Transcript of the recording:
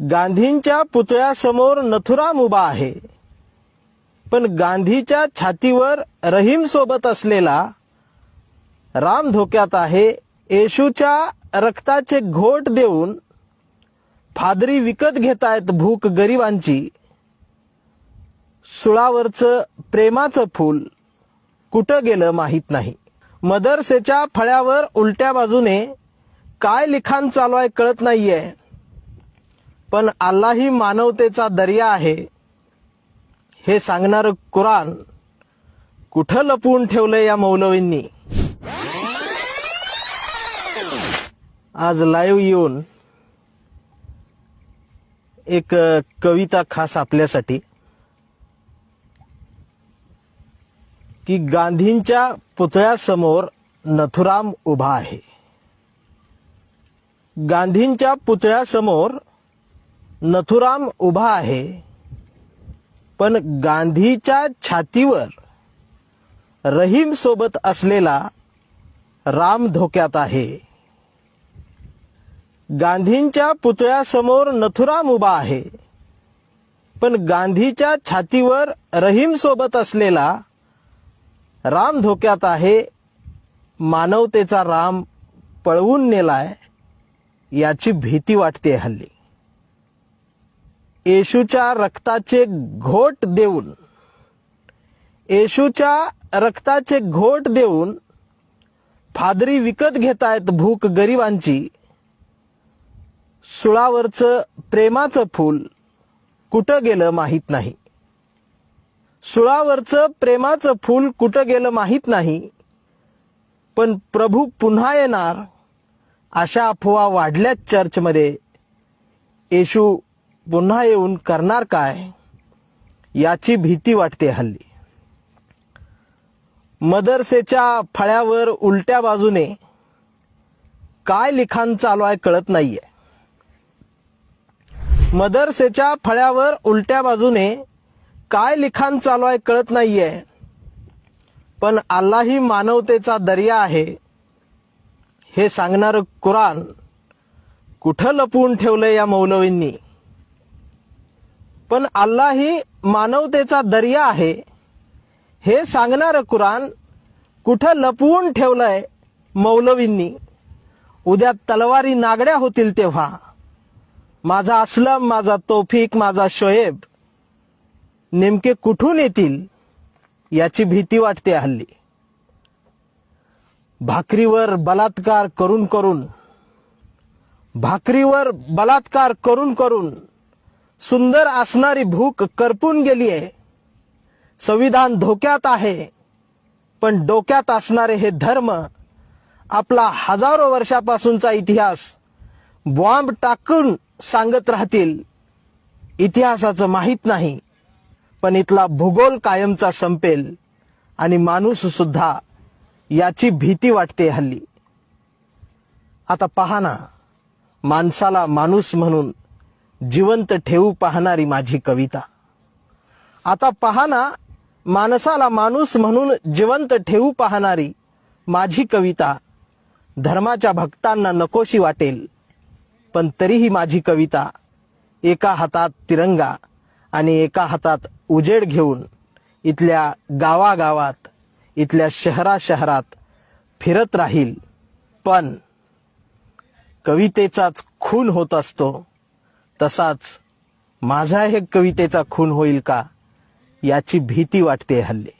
गांधींच्या पुतळ्यासमोर नथुराम उभा आहे. पण गांधीच्या छातीवर रहीम सोबत असलेला राम धोक्यात आहे. येशूच्या रक्ताचे घोट देऊन फादरी विकत घेतायत भूक गरिबांची. सुळावरचं प्रेमाचं फूल कुठं गेलं माहीत नाही. मदरसेच्या फळ्यावर उलट्या बाजूने काय लिखाण चालू आहे कळत नाहीये. पण अल्लाह ही मानवतेचा दर्या आहे. हे सांगणार कुराण कुठं लपवून ठेवलंय या मौलवींनी? आज लाईव्ह येऊन एक कविता खास आपल्यासाठी. की गांधींच्या पुतळ्यासमोर नथुराम उभा आहे. गांधींच्या पुतळ्यासमोर नथुराम उभा आहे पण गांधीच्या छातीवर रहीम सोबत असलेला राम धोक्यात आहे. गांधींच्या पुतळ्यासमोर नथुराम उभा आहे पण गांधीच्या छातीवर रहीम सोबत असलेला राम धोक्यात आहे मानवतेचा राम पळवून नेलाय याची भीती वाटते हल्ली. येशूच्या रक्ताचे घोट देऊन येशूच्या रक्ताचे घोट देऊन फादरी विकत घेतायत भूक गरिबांची. सुळावरचं प्रेमाचं फूल कुठं गेलं माहीत नाही. सुळावरचं प्रेमाचं फूल कुठं गेलं माहीत नाही. पण प्रभू पुन्हा येणार अशा अफवा वाढल्याच चर्चमध्ये. येशू पुन्हा येऊन करणार काय याची भीती वाटते हल्ली. मदरसेच्या फळ्यावर उलट्या बाजूने काय लिखाण चालू आहे कळत नाहीये. मदरसेच्या फळ्यावर उलट्या बाजूने काय लिखाण चालू आहे कळत नाहीये. पण अल्लाह ही मानवतेचा दर्या आहे. हे सांगणार कुराण कुठं लपवून ठेवलंय या मौलवींनी? पण अल्ला ही मानवतेचा दर्या आहे. हे सांगणारं कुराण कुठं लपवून ठेवलंय मौलवींनी. उद्या तलवारी नागड्या होतील तेव्हा. माझा असलम माझा तोफिक माझा शोएब नेमके कुठून येतील याची भीती वाटते हल्ली. भाकरीवर बलात्कार करून करून भाकरीवर बलात्कार करून करून सुंदर असणारी भूक करपून गेली आहे. संविधान धोक्यात आहे. पण डोक्यात असणारे हे धर्म आपला हजारो वर्षापासूनचा इतिहास बॉम्ब टाकून सांगत राहतील. इतिहासाचं माहीत नाही. पण इथला भूगोल कायमचा संपेल आणि माणूस सुद्धा याची भीती वाटते हल्ली. आता पहा ना माणसाला माणूस म्हणून जिवंत ठेवू पाहणारी माझी कविता. आता पाहना ना माणसाला माणूस म्हणून जिवंत ठेवू पाहणारी माझी कविता. धर्माच्या भक्तांना नकोशी वाटेल पण तरीही माझी कविता. एका हातात तिरंगा आणि एका हातात उजेड घेऊन इथल्या गावागावात इथल्या शहरा शहरात फिरत राहील. पण कवितेचाच खून होत असतो. तसाच माझा हे कवितेचा खून होईल का? याची भीती वाटते हल्ली.